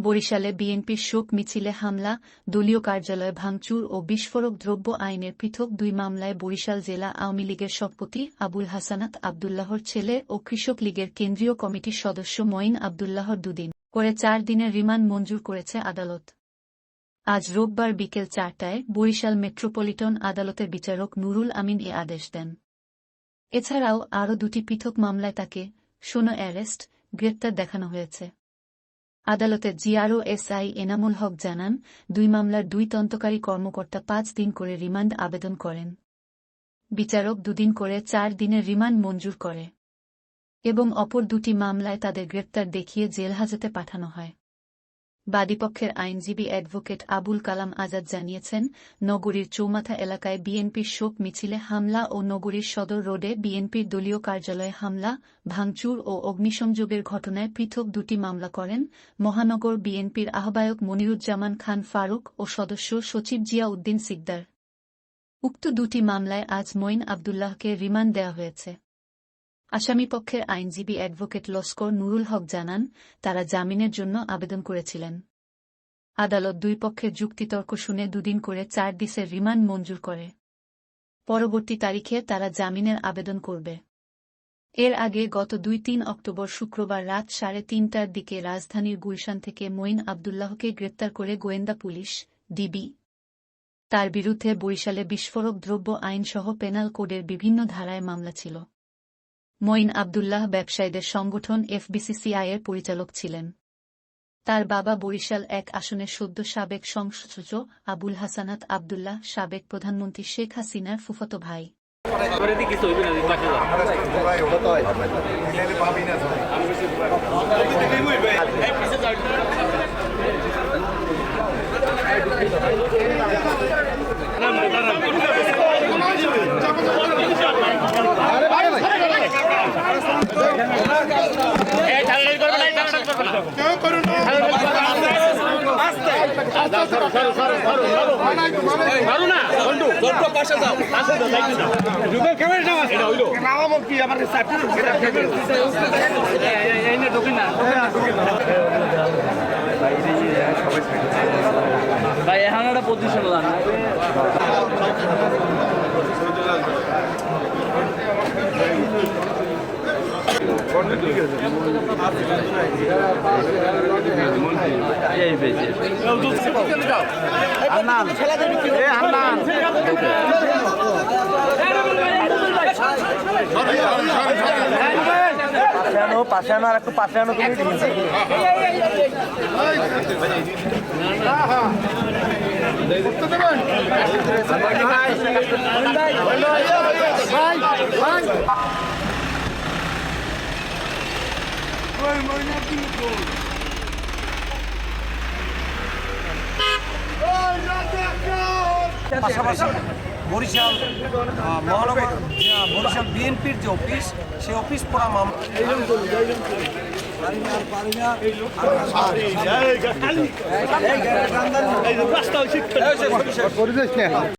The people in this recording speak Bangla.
বরিশালে বিএনপির শোক মিছিলে হামলা, দলীয় কার্যালয় ভাঙচুর ও বিস্ফোরক দ্রব্য আইনের পৃথক দুই মামলায় বরিশাল জেলা আওয়ামী লীগের সভাপতি আবুল হাসানাত আবদুল্লাহর ছেলে ও কৃষক লীগের কেন্দ্রীয় কমিটির সদস্য মঈন আবদুল্লাহর দুদিন করে চার দিনের রিমান্ড মঞ্জুর করেছে আদালত। আজ রোববার বিকেল চারটায় বরিশাল মেট্রোপলিটন আদালতের বিচারক নুরুল আমিন এ আদেশ দেন। এছাড়াও আরও দুটি পৃথক মামলায় তাকে সোনো অ্যারেস্ট, গ্রেপ্তার দেখানো হয়েছে। আদালতের জিআরও এসআই এনামুল হক জানান, দুই মামলার দুই তন্তকারী কর্মকর্তা পাঁচ দিন করে রিমান্ড আবেদন করেন। বিচারক দুদিন করে চার দিনের রিমান্ড মঞ্জুর করে এবং অপর দুটি মামলায় তাদের গ্রেপ্তার দেখিয়ে জেলহাজতে পাঠানো হয়। বাদীপক্ষের আইনজীবী অ্যাডভোকেট আবুল কালাম আজাদ জানিয়েছেন, নগরীর চৌমাথা এলাকায় বিএনপির শোক মিছিলে হামলা ও নগরীর সদর রোডে বিএনপির দলীয় কার্যালয়ে হামলা, ভাঙচুর ও অগ্নিসংযোগের ঘটনায় পৃথক দুটি মামলা করেন। মহানগর বিএনপির আহ্বায়ক মনিরুজ্জামান খান ফারুক ও সদস্য সচিব জিয়া উদ্দিন সিকদার। উক্ত দুটি মামলায় আজ মঈন আবদুল্লাহকে রিমান্ড দেওয়া হয়েছে। আসামিপক্ষের আইনজীবী অ্যাডভোকেট লস্কর নুরুল হক জানান, তারা জামিনের জন্য আবেদন করেছিলেন। আদালত দুই পক্ষের যুক্তিতর্ক শুনে দুদিন করে চার দিসের রিমান্ড মঞ্জুর করে। পরবর্তী তারিখে তারা জামিনের আবেদন করবে। এর আগে গত দুই তিন অক্টোবর শুক্রবার রাত সাড়ে তিনটার দিকে রাজধানীর গুলশান থেকে মঈন আবদুল্লাহকে গ্রেপ্তার করে গোয়েন্দা পুলিশ, ডিবি। তার বিরুদ্ধে বরিশালে বিস্ফোরক দ্রব্য আইনসহ পেনাল কোডের বিভিন্ন ধারায় মামলা ছিল। মঈন আবদুল্লাহ ব্যবসায়ীদের সংগঠন এফবিসিসিআইয়ের পরিচালক ছিলেন। তার বাবা বরিশাল এক আসনের সদ্য সাবেক সংসদ আবুল হাসানাত আবদুল্লাহ সাবেক প্রধানমন্ত্রী শেখ হাসিনার ফুফাতো ভাই। ভাই এখন একটা পজিশন লান হান্নান এ হান্নান পাশে আনো পাশে আনো আর একটু পাশে আনো তুমি পাশাপাশি Barishal আহ, মহানগর যে, আহ, বরিশাল বিএনপির যে অফিস সেই অফিস পড়া মামলা